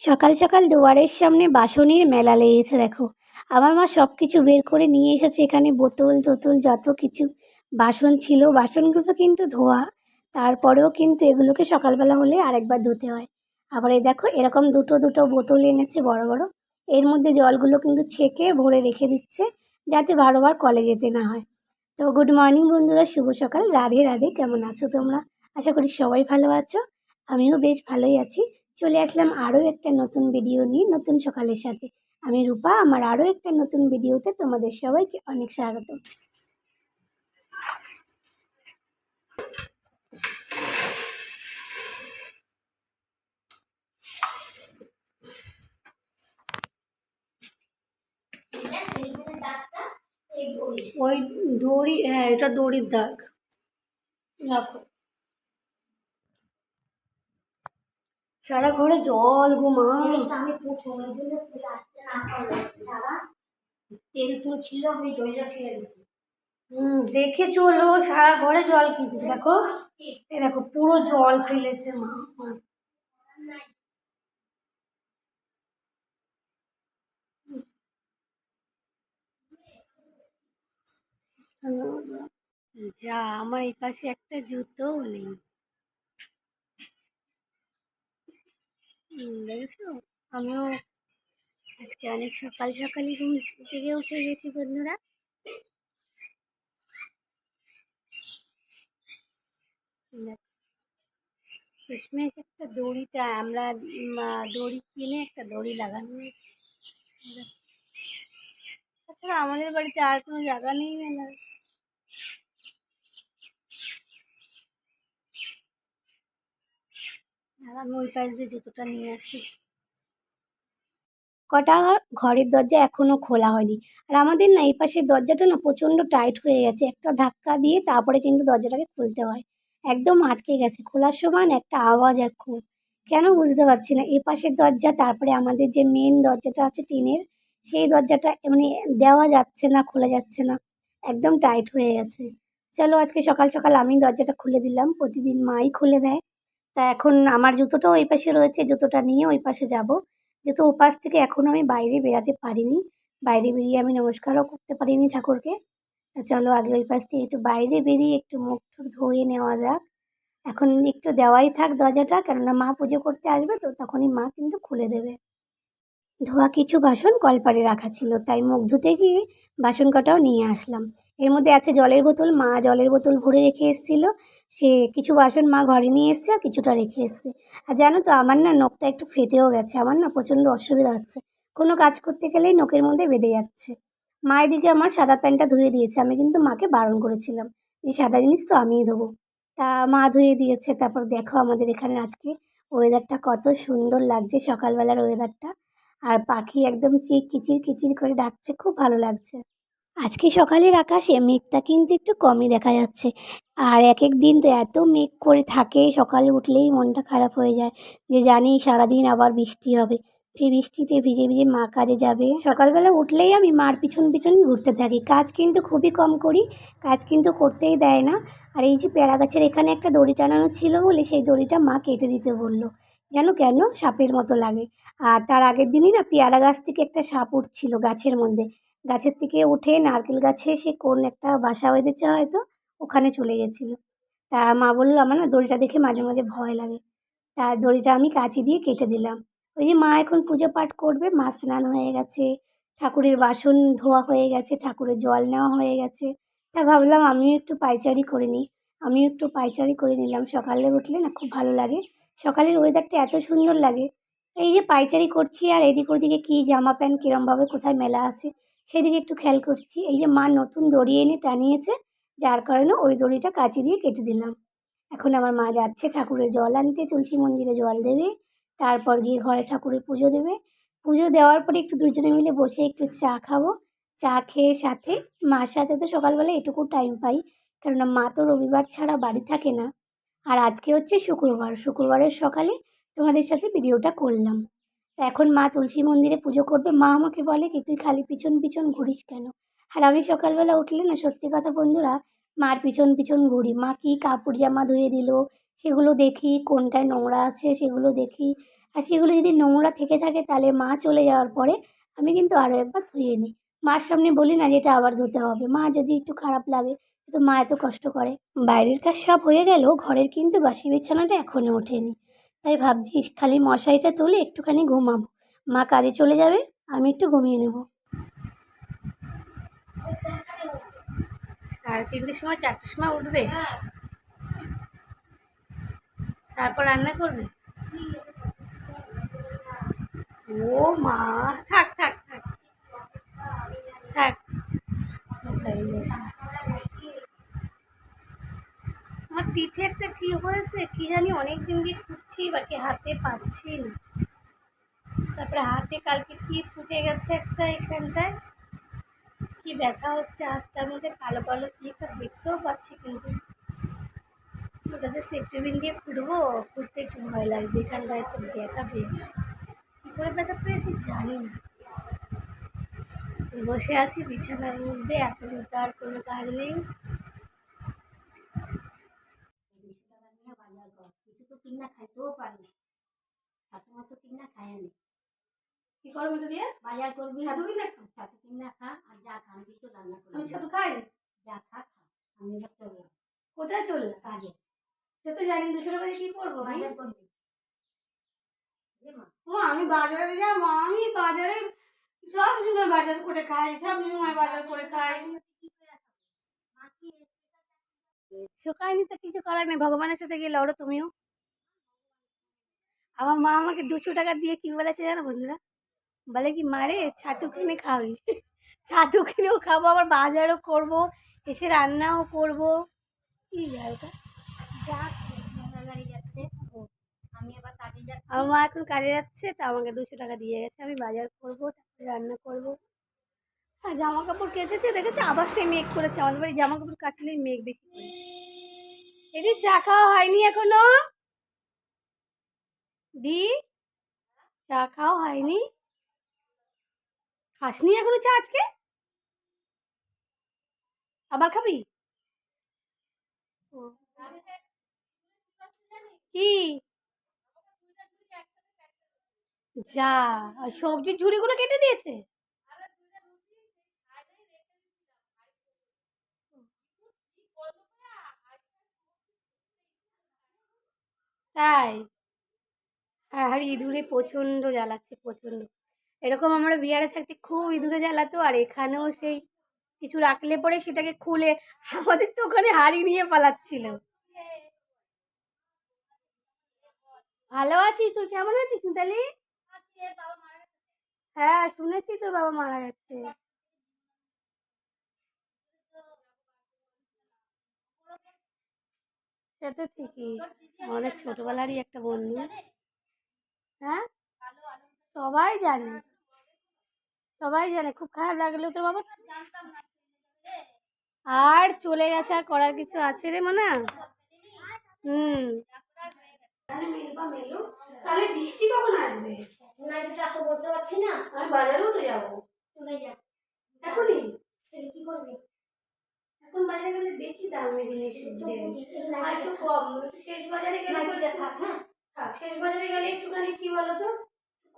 সকাল সকাল দুয়ারের সামনে বাসনের মেলা লেগেছে, দেখো। আমার মা সব কিছু বের করে নিয়ে এসেছে, এখানে বোতল টোতল যত কিছু বাসন ছিল, বাসনগুলো কিন্তু ধোয়া। তারপরেও কিন্তু এগুলোকে সকালবেলা হলে আরেকবার ধুতে হয়। আবার এই দেখো, এরকম দুটো দুটো বোতল এনেছে বড় বড়। এর মধ্যে জলগুলো কিন্তু ছেঁকে ভরে রেখে দিচ্ছে, যাতে বারবার কলে যেতে না হয়। তো গুড মর্নিং বন্ধুরা, শুভ সকাল। রাধে রাধে, কেমন আছো তোমরা? আশা করি সবাই ভালো আছো। আমিও বেশ ভালোই আছি। চলে আসলাম আরও একটা নতুন ভিডিও নিয়ে, নতুন সকালের সাথে। আমি রূপা, আমার আরও একটা নতুন ভিডিওতে তোমাদের সবাইকে অনেক স্বাগত। ওই দড়ি হ্যাঁ এটা দড়ির দাগ। দেখো সারা ঘরে জল গো মা। আমি জন্য আসতে না সারা তেল ছিল আমি দইটা ফেলে দিছি হুম দেখে চলো সারা ঘরে জল কিন্তু দেখো। এ দেখো পুরো জল ফেলেছে মা। মা। যা আমার এই পাশে একটা জুতোও নেই। দেখেছ? আমিও আজকে অনেক সকাল সকালই ঘুম থেকে উঠে গেছি বন্ধুরা। দেখো, শেষমেশ একটা দড়িটা আমরা উম, আহ, দড়ি কিনে একটা দড়ি লাগানো। হয়েছে দেখো। তাছাড়া আমাদের বাড়িতে আর কোনো জায়গা নেই মেলার কটা ঘরের দরজা এখনও খোলা হয়নি। আর আমাদের না এই পাশের দরজাটা না প্রচণ্ড টাইট হয়ে গেছে। একটা ধাক্কা দিয়ে তারপরে কিন্তু দরজাটাকে খুলতে হয়। একদম আটকে গেছে। খোলার সময় একটা আওয়াজ এখন। কেন বুঝতে পারছি না। এই পাশের দরজা, তারপরে আমাদের যে মেন দরজাটা আছে টিনের, সেই দরজাটা মানে দেওয়া যাচ্ছে না, খোলা যাচ্ছে না। একদম টাইট হয়ে গেছে। চলো আজকে সকাল সকাল আমি দরজাটা খুলে দিলাম। প্রতিদিন মাই খুলে দেয়। তা এখন আমার জুতোটাও ওই পাশে রয়েছে, জুতোটা নিয়ে ওই পাশে যাব। যেহেতু ওপাশ থেকে এখনও আমি বাইরে বেরাতে পারিনি, বাইরে বেরিয়ে আমি নমস্কারও করতে পারিনি ঠাকুরকে। তা চলো আগে ওই পাশ থেকে একটু বাইরে বেরিয়ে একটু মুখ টুক ধুয়ে নেওয়া যাক। এখন একটু দেওয়াই থাক দরজাটা, কেননা মা পুজো করতে আসবে তো তখনই মা কিন্তু খুলে দেবে। ধোয়া কিছু বাসন কলপারে রাখা ছিল, তাই মুখ ধুতে গিয়ে বাসন কটাও নিয়ে আসলাম। এর মধ্যে আছে জলের বোতল, মা জলের বোতল ভরে রেখে এসেছিল। সে কিছু বাসন মা ঘরে নিয়ে এসছে আর কিছুটা রেখে এসছে। আর জানো তো, আমার না নখটা একটু ফেটেও গেছে। আমার না প্রচণ্ড অসুবিধা হচ্ছে। কোনো কাজ করতে গেলেই নখের মধ্যে বেঁধে যাচ্ছে। মা এদিকে আমার সাদা প্যান্টটা ধুয়ে দিয়েছে। আমি কিন্তু মাকে বারণ করেছিলাম যে, সাদা জিনিস তো আমিই ধোবো। তা মা ধুয়ে দিয়েছে। তারপর দেখো আমাদের এখানে আজকে ওয়েদারটা কত সুন্দর লাগছে, সকালবেলার ওয়েদারটা আর পাখি একদম চিক, কিচির কিচির করে ডাকছে। খুব ভালো লাগছে। আজকে সকালের আকাশে মেঘটা কিন্তু একটু কমই দেখা যাচ্ছে। আর এক এক দিন তো এত মেঘ করে থাকে, সকালে উঠলেই মনটা খারাপ হয়ে যায় যে জানি সারাদিন আবার বৃষ্টি হবে। সেই বৃষ্টিতে ভিজে ভিজে মা কাজে যাবে। সকালবেলা উঠলেই আমি মার পিছন পিছন ঘুরতে থাকি। কাজ কিন্তু খুবই কম করি, কাজ কিন্তু করতেই দেয় না। আর এই যে পেয়ারা গাছের এখানে একটা দড়ি টানানো ছিল বলে সেই দড়িটা মা কেটে দিতে বলল, যেন কেন সাপের মতো লাগে। আর তার আগের দিনই না পেয়ারা গাছ থেকে একটা সাপ উঠছিল গাছের মধ্যে। গাছের থেকে উঠে নারকেল গাছে সে কোন একটা বাসা বেঁধেছে হয়তো, ওখানে চলে গেছিল। তা মা বলল, আমার না দড়িটা দেখে মাঝে মাঝে ভয় লাগে। তা দড়িটা আমি কাঁচি দিয়ে কেটে দিলাম। ওই যে মা এখন পুজো পাঠ করবে, মা স্নান হয়ে গেছে, ঠাকুরের বাসন ধোয়া হয়ে গেছে, ঠাকুরের জল নেওয়া হয়ে গেছে। তা ভাবলাম আমিও একটু পাইচারি করে নিই। আমিও একটু পাইচারি করে নিলাম। সকালে উঠলে না খুব ভালো লাগে। সকালের ওয়েদারটা এত সুন্দর লাগে। এই যে পাইচারি করছি আর এদিক ওদিকে কী জামা প্যান্ট কীরমভাবে কোথায় মেলা আছে সেদিকে একটু খেয়াল করছি। এই যে মা নতুন দড়ি এনে টানিয়েছে, যার কারণে ওই দড়িটা কাঁচি দিয়ে কেটে দিলাম। এখন আমার মা যাচ্ছে ঠাকুরের জল আনতে, তুলসী মন্দিরে জল দেবে, তারপর গিয়ে ঘরে ঠাকুরের পুজো দেবে। পুজো দেওয়ার পরে একটু দুজনে মিলে বসে একটু চা খাব। চা খেয়ে সাথে মার সাথে তো সকালবেলা এটুকু টাইম পাই, কেননা মা তো রবিবার ছাড়া বাড়ি থাকে না। আর আজকে হচ্ছে শুক্রবার। শুক্রবারের সকালে তোমাদের সাথে ভিডিওটা করলাম। এখন মা তুলসী মন্দিরে পুজো করবে। মা আমাকে বলে কি, তুই খালি পিছন পিছন ঘুরিস কেন? আর আমি সকালবেলা উঠলে না, সত্যি কথা বন্ধুরা, মার পিছন পিছন ঘুরি। মা কী কাপড় জামা ধুয়ে দিল, সেগুলো দেখি, কোনটায় নোংরা আছে সেগুলো দেখি। আর সেগুলো যদি নোংরা থেকে থাকে, তাহলে মা চলে যাওয়ার পরে আমি কিন্তু আরও একবার ধুয়ে নিই। মার সামনে বলি না যে, এটা আবার ধুতে হবে। মা যদি একটু খারাপ লাগে, তো মা এত কষ্ট করে। বাইরের কাজ সব হয়ে গেলেও ঘরের কিন্তু বাসি বিছানাটা এখনও ওঠেনি। তাই ভাবছি খালি মশারিটা তুলে একটুখানি ঘুমাবো। মা কাজে চলে যাবে, আমি একটু ঘুমিয়ে নেব। সাড়ে তিনটের সময়, চারটের সময় উঠবে? তারপর রান্না করবে? ও মা, থাক থাক থাক। থাক। আমার পিঠে একটা কি হয়েছে, কি জানি অনেক দিন দিয়ে ফুটছি বাকি হাতে পাচ্ছি? না তারপরে হাতে কালকে কি ফুটে গেছে একটা এখানটায়? কি ব্যথা হচ্ছে হাতটার মধ্যে? কালো কালো কি দেখতেও পাচ্ছি কিন্তু। ওটা যে সেফটিবিন দিয়ে ফুটবো, ফুটতে একটু ভয় লাগছে, এখানটায় একটু ব্যথা পেয়েছি। কী করে ব্যথা পেয়েছি জানি না। বসে আছি বিছানার মধ্যে, এখন তো আর কোনো কাজ নেই দুশো টাকা নিয়ে বাজার কর কিছু তো কিনা খাইতেও পারি মতো কিনা খায় নি। কী করব তো দিয়ে? বাজার করবি। ছাতু কিনে খা। ছাতু কিনা খা আর যা খা আমি কিছু রান্না করবি আমি ছাতু খাই যা খা খা। আমি চললাম কোথায় কাজে সে তো জানি দুশো টাকা কী করব বাজার করবি। ও আমি বাজারে যাব আমি বাজারে সব সময় বাজার করে খাই সব সময় বাজার করে খাই। শুকায়নি তো কিছু করার নেই ভগবানের সাথে গিয়ে লড়ো তুমিও। আমার মা আমাকে দুশো টাকা দিয়ে কি বলেছে জানো বন্ধুরা? বলে কি মারে ছাতু কিনে খাবি? ছাতু কিনেও খাব, আবার বাজারও করব, এসে রান্নাও করব। কি জায়গা আমার মা এখন কাজে যাচ্ছে, তা আমাকে দুশো টাকা দিয়ে গেছে। আমি বাজার করব, তারপরে রান্না করব। আর জামা কাপড় কেচেছে, দেখেছে? আবার সে মেঘ করেছে। আমাদের বাড়ি জামা কাপড় কাচলেই মেঘ বেশি করে। এদি চা খাওয়া হয়নি এখনও? দি, চা খাও হয়নি খাসনি এখনও চা আজকে? আবার খাবি? কি? যা সবজির ঝুড়িগুলো কেটে দিয়েছে? তাই? আর ইঁদুরে প্রচণ্ড জ্বালাচ্ছে, প্রচণ্ড। এরকম আমরা বিহারে থাকতে খুব ইঁদুরে জ্বালাতো, আর এখানেও সেই কিছু রাখলে পরে সেটাকে খুলে আমাদের তো ওখানে হাড়ি নিয়ে পালাচ্ছিল। ভালো আছি তুই, কেমন আছিস মিতালি? হ্যাঁ শুনেছি তোর বাবা মারা গেছে। সে তো ঠিকই, আমাদের ছোটবেলারই একটা বন্ধু। হ্যাঁ? সবাই জানে। সবাই জানে খুব খারাপ লাগল তোর বাবা। আর চলে গেছে আর করার কিছু আছে রে মানা? হুম। তাহলে বৃষ্টি কখন আসবে? না এটা চা পারছি না। আমি বাজারেও তো যাব। চলে যা। এখনই? কি করবি? এখন বাজারে গেলে বেশি দামে জিনিস আর একটু কম একটু শেষ বাজারে গেলে থাক হ্যাঁ? থাক, শেষ বাজারে গেলে একটুখানি কি বলতো?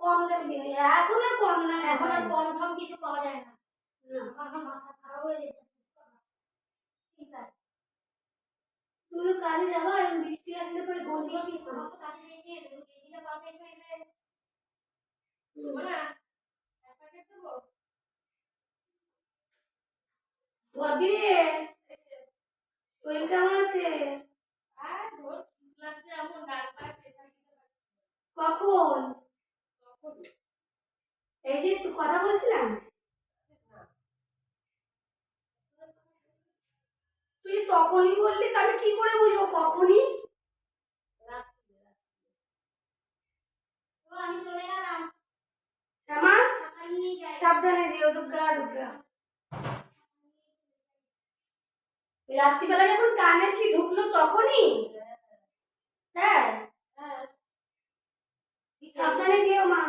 কম দামে জিনিস এখন আর কম দামে এখন আর কম টম কিছু পাওয়া যায় না। তুমিও কাজে যাব আর বৃষ্টি আসলে পরে বলব কি করব এখানে কেমন আছে? কখন? এই যে একটু কথা বলছিলাম? তুই তখনই বললি আমি কি করে বুঝব কখনই? আমি চলে গেলাম। সাবধানে যেও দুর্গা দুর্গা রাত্রিবেলা যখন কানে কি ঢুকলো তখনই? তাই? সাবধানে যেও মা